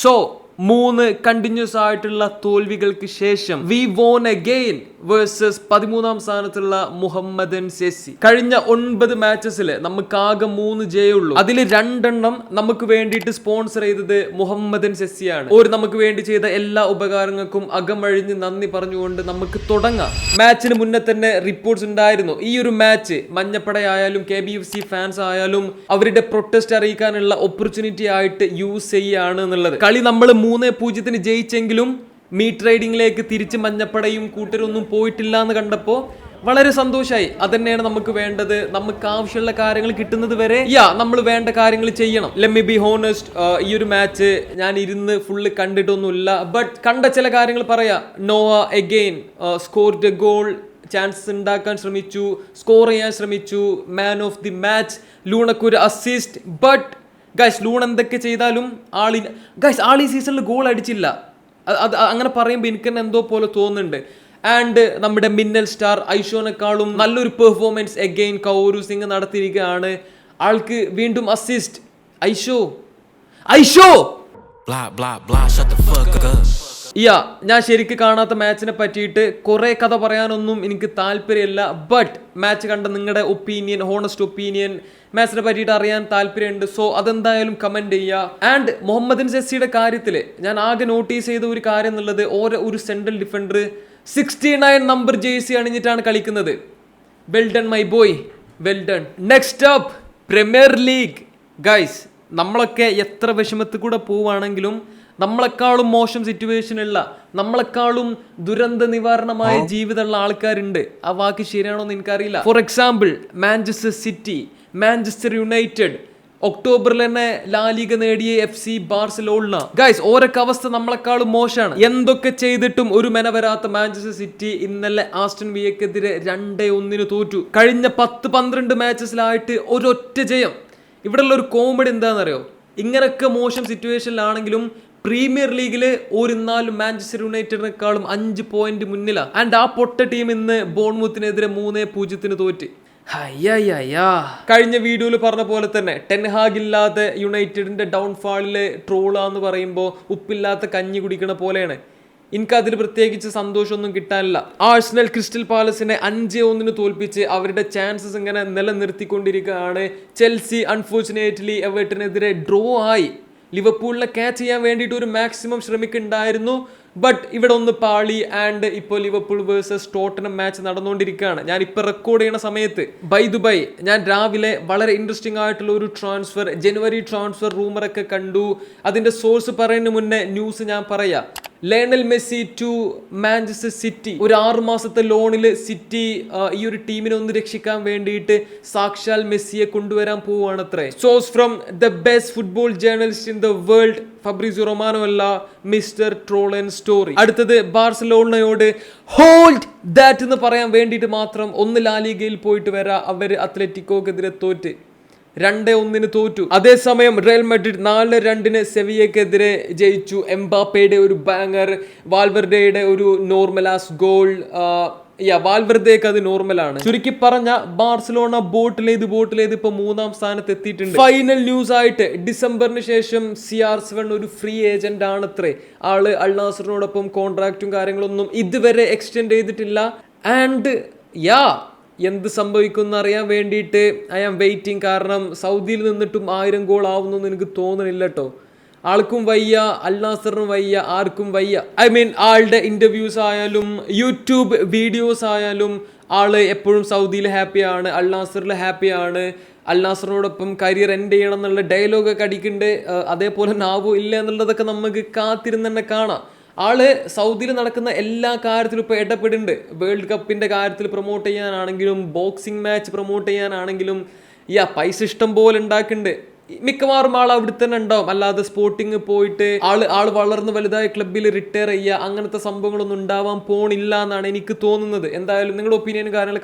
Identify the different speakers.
Speaker 1: So മൂന്ന് continuous ആയിട്ടുള്ള തോൽവികൾക്ക് ശേഷം വി വോൺ അഗെയിൻ വേഴ്സസ് പതിമൂന്നാം സ്ഥാനത്തുള്ള മുഹമ്മദൻ സെസ്സി കഴിഞ്ഞ ഒൻപത് മാച്ചസിൽ നമുക്ക് ആകെ മൂന്ന് ജയുള്ളൂ അതിൽ രണ്ടെണ്ണം നമുക്ക് വേണ്ടിയിട്ട് സ്പോൺസർ ചെയ്തത് മുഹമ്മദൻ സെസ്സിയാണ് ഒരു നമുക്ക് വേണ്ടി ചെയ്ത എല്ലാ ഉപകാരങ്ങൾക്കും അകമഴിഞ്ഞ് നന്ദി പറഞ്ഞുകൊണ്ട് നമുക്ക് തുടങ്ങാം. മാച്ചിന് മുന്നേ തന്നെ റിപ്പോർട്ട്സ് ഉണ്ടായിരുന്നു. ഈ ഒരു match മഞ്ഞപ്പടയായാലും K B F C fans ആയാലും അവരുടെ പ്രൊട്ടസ്റ്റ് അറിയിക്കാനുള്ള ഓപ്പർച്യൂണിറ്റി ആയിട്ട് യൂസ് ചെയ്യാണ് എന്നുള്ളത്. കളി നമ്മൾ മൂന്ന് പൂജ്യത്തിന് ജയിച്ചെങ്കിലും മീറ്റ് റൈഡിങ്ങിലേക്ക് തിരിച്ച് മഞ്ഞപ്പടയും കൂട്ടരൊന്നും പോയിട്ടില്ല എന്ന് കണ്ടപ്പോൾ വളരെ സന്തോഷമായി അതന്നെയാണ് നമുക്ക് വേണ്ടത്. നമുക്ക് ആവശ്യമുള്ള കാര്യങ്ങൾ കിട്ടുന്നത് വരെ യാ നമ്മൾ വേണ്ട കാര്യങ്ങൾ ചെയ്യണം. ലെമ്മി ബി ഹോണസ്റ്റ് ഈ ഒരു മാച്ച് ഞാൻ ഇരുന്ന് ഫുള്ള് കണ്ടിട്ടൊന്നുമില്ല. ബട്ട് കണ്ട ചില കാര്യങ്ങൾ പറയാം. Noah again scored a goal chances ഉണ്ടാക്കാൻ ശ്രമിച്ചു. സ്കോർ ചെയ്യാൻ ശ്രമിച്ചു. മാൻ ഓഫ് ദി മാച്ച് ലൂണക്കൊരു അസിസ്റ്റ് ബട്ട് ഗൈസ് ലൂൺ എന്തൊക്കെ ചെയ്താലും ആളി ഗൈസ് ആൾ ഈ സീസണിൽ ഗോൾ അടിച്ചില്ല. അത് അങ്ങനെ പറയുമ്പോൾ എനിക്ക് തന്നെ എന്തോ പോലെ തോന്നുന്നുണ്ട്. ആൻഡ് നമ്മുടെ മിന്നൽ സ്റ്റാർ ഐഷോനെക്കാളും നല്ലൊരു പെർഫോമൻസ് എഗെയിൻ കൗരു സിംഗ് നടത്തിയിരിക്കുകയാണ്. ആൾക്ക് വീണ്ടും അസിസ്റ്റ് ഐഷോ ഐഷോ
Speaker 2: Blah, blah, blah, shut the fuck up.
Speaker 1: യാ ഞാൻ ശരിക്ക് കാണാത്ത മാച്ചിനെ പറ്റിയിട്ട് കുറെ കഥ പറയാനൊന്നും എനിക്ക് താല്പര്യമില്ല. ബട്ട് മാച്ച് കണ്ട നിങ്ങളുടെ ഒപ്പീനിയൻ ഹോണസ്റ്റ് ഒപ്പീനിയൻ മാച്ചിനെ പറ്റിയിട്ട് അറിയാൻ താല്പര്യമുണ്ട്. സോ അതെന്തായാലും കമന്റ് ചെയ്യുക ആൻഡ് മുഹമ്മദിൻ ജെസ്സിയുടെ കാര്യത്തിൽ ഞാൻ ആകെ നോട്ടീസ് ചെയ്ത ഒരു കാര്യം എന്നുള്ളത് ഓരോ ഒരു central defender sixty nine number jersey അണിഞ്ഞിട്ടാണ് കളിക്കുന്നത്. Well done my boy well done next up premier league guys നമ്മളൊക്കെ എത്ര വിഷമത്തിൽ കൂടെ പോവുകയാണെങ്കിലും നമ്മളെക്കാളും മോശം സിറ്റുവേഷനുള്ള നമ്മളെക്കാളും ദുരന്ത നിവാരണമായ ജീവിതമുള്ള ആൾക്കാരുണ്ട്. ആ വാക്ക് ശരിയാണോ എന്ന് എനിക്കറിയില്ല. For example Manchester City Manchester United ഒക്ടോബറിൽ തന്നെ ലാലിക നേടിയ എഫ് സി ബാർസലോണ ഗൈസ് ഓരൊക്കെ അവസ്ഥ നമ്മളെക്കാളും മോശമാണ്. എന്തൊക്കെ ചെയ്തിട്ടും ഒരു മെന വരാത്ത മാഞ്ചസ്റ്റർ സിറ്റി ഇന്നലെ ആസ്റ്റൺ വിയക്കെതിരെ രണ്ടേ ഒന്നിന് തോറ്റു. കഴിഞ്ഞ പത്ത് പന്ത്രണ്ട് മാച്ചസിലായിട്ട് ഒരൊറ്റ ജയം. ഇവിടെയുള്ള ഒരു കോമഡി എന്താണെന്നറിയോ? ഇങ്ങനൊക്കെ മോശം സിറ്റുവേഷനിലാണെങ്കിലും പ്രീമിയർ ലീഗിൽ ഒരു നാല് മാഞ്ചസ്റ്റർ യുണൈറ്റഡിനേക്കാളും അഞ്ച് പോയിന്റ് മുന്നിലാണ് ആൻഡ് ആ പൊട്ട ടീം ഇന്ന് ബോൺമുത്തിനെതിരെ മൂന്നേ പൂജ്യത്തിന് തോറ്റ്. കഴിഞ്ഞ വീഡിയോയിൽ പറഞ്ഞ പോലെ തന്നെ ടെൻഹാഗ് ഇല്ലാതെ യുണൈറ്റഡിന്റെ ഡൗൺഫാളിലെ ട്രോളാന്ന് പറയുമ്പോൾ ഉപ്പില്ലാത്ത കഞ്ഞി കുടിക്കണ പോലെയാണ്. എനിക്കതിൽ പ്രത്യേകിച്ച് സന്തോഷമൊന്നും കിട്ടാനില്ല. ആഴ്സണൽ ക്രിസ്റ്റൽ പാലസിനെ അഞ്ച് ഒന്നിന് തോൽപ്പിച്ച് അവരുടെ ചാൻസസ് ഇങ്ങനെ നിലനിർത്തിക്കൊണ്ടിരിക്കുകയാണ്. ചെൽസി അൺഫോർച്ചുനേറ്റ്ലി എവേട്ടിനെതിരെ ഡ്രോ ആയി. ലിവർപൂളിനെ ക്യാച്ച് ചെയ്യാൻ വേണ്ടിയിട്ട് ഒരു മാക്സിമം ശ്രമിക്കുന്നുണ്ടായിരുന്നു. ബട്ട് ഇവിടെ ഒന്ന് പാളി ആൻഡ് ഇപ്പോൾ ലിവർപൂൾ വേഴ്സസ് ടോട്ടനം മാച്ച് നടന്നുകൊണ്ടിരിക്കുകയാണ്. ഞാൻ ഇപ്പോൾ റെക്കോർഡ് ചെയ്യുന്ന സമയത്ത് ബൈ ദുബൈ ഞാൻ രാവിലെ വളരെ ഇൻട്രസ്റ്റിംഗ് ആയിട്ടുള്ള ഒരു ട്രാൻസ്ഫർ ജനുവരി ട്രാൻസ്ഫർ റൂമറൊക്കെ കണ്ടു. അതിന്റെ സോഴ്സ് പറയുന്നതിന് മുന്നേ ന്യൂസ് ഞാൻ പറയാം. Lionel Messi to Manchester City ഒരു ആറു മാസത്തെ ലോണിൽ സിറ്റി ഈ ഒരു ടീമിനെ ഒന്ന് രക്ഷിക്കാൻ വേണ്ടിയിട്ട് സാക്ഷാൽ മെസ്സിയെ കൊണ്ടുവരാൻ പോവുകയാണ് അത്രേ sauce from the best football journalist in the world Fabrizio Romano അല്ല മിസ്റ്റർ ട്രോൾ ആൻഡ് സ്റ്റോറി അടുത്തത് ബാർസലോണയോട് ഹോൾഡ് ദാറ്റ് എന്ന് പറയാൻ വേണ്ടിയിട്ട് മാത്രം ഒന്ന് ലാലിഗയിൽ പോയിട്ട് വരാം അവർ അത്ലറ്റിക്കോക്കെതിരെ തോറ്റ്. രണ്ടേ ഒന്നിന് തോറ്റു. അതേസമയം റയൽ മെഡ്രിഡ് നാല് രണ്ടിന് സെവിയക്കെതിരെ ജയിച്ചു. എംബാപ്പയുടെ ഒരു ബാങ്ങർ വാൽവർഡയുടെ ഒരു നോർമലാസ് ഗോൾ യാ വാൽവർദേക്ക് അത് നോർമലാണ് ചുരുക്കി പറഞ്ഞ ബാർസലോണ ബോട്ടിലേത് ബോട്ടിലേത് ഇപ്പൊ മൂന്നാം സ്ഥാനത്ത് എത്തിയിട്ടുണ്ട്. ഫൈനൽ ന്യൂസ് ആയിട്ട് ഡിസംബറിന് ശേഷം സി ആർ സെവൻ ഒരു ഫ്രീ ഏജന്റ് ആണ് അത്രേ ആൾ അൾനാസറിനോടൊപ്പം കോൺട്രാക്റ്റും കാര്യങ്ങളൊന്നും ഇതുവരെ എക്സ്റ്റെൻഡ് ചെയ്തിട്ടില്ല. ആൻഡ് യാ എന്ത് സംഭവിക്കും അറിയാൻ വേണ്ടിയിട്ട് ഐ ആം വെയിറ്റിംഗ് കാരണം സൗദിയിൽ നിന്നിട്ടും ആയിരം ഗോൾ ആവുന്നൊന്നും എനിക്ക് തോന്നണില്ല കേട്ടോ ആൾക്കും വയ്യ അൽനാസറിനും വയ്യ ആർക്കും വയ്യ. ഐ മീൻ ആളുടെ ഇന്റർവ്യൂസ് ആയാലും യൂട്യൂബ് വീഡിയോസ് ആയാലും ആൾ എപ്പോഴും സൗദിയിൽ ഹാപ്പിയാണ് അൽനാസറിൽ ഹാപ്പിയാണ് അൽനാസറിനോടൊപ്പം കരിയർ എൻഡ് ചെയ്യണം എന്നുള്ള ഡയലോഗൊക്കെ അടിക്കുന്നുണ്ട് അതേപോലെ നാവോ ഇല്ല എന്നുള്ളതൊക്കെ നമുക്ക് കാത്തിരുന്ന് തന്നെ കാണാം. ആൾ സൗദിയിൽ നടക്കുന്ന എല്ലാ കാര്യത്തിലും ഇപ്പോൾ ഇടപെടുന്നുണ്ട്. വേൾഡ് കപ്പിന്റെ കാര്യത്തിൽ പ്രൊമോട്ട് ചെയ്യാനാണെങ്കിലും ബോക്സിംഗ് മാച്ച് പ്രൊമോട്ട് ചെയ്യാനാണെങ്കിലും യാ പൈസ ഇഷ്ടം പോലെ ഉണ്ടാക്കുന്നുണ്ട്. മിക്കവാറും ആൾ അവിടെ തന്നെ ഉണ്ടാവും. അല്ലാതെ സ്പോർട്ടിങ് പോയിട്ട് ആൾ ആൾ വളർന്ന് വലുതായ ക്ലബിൽ റിട്ടയർ ചെയ്യുക അങ്ങനത്തെ സംഭവങ്ങളൊന്നും ഉണ്ടാവാൻ പോണില്ല എന്നാണ് എനിക്ക് തോന്നുന്നത്. എന്തായാലും നിങ്ങളുടെ ഒപ്പീനിയൻ കാര്യങ്ങൾ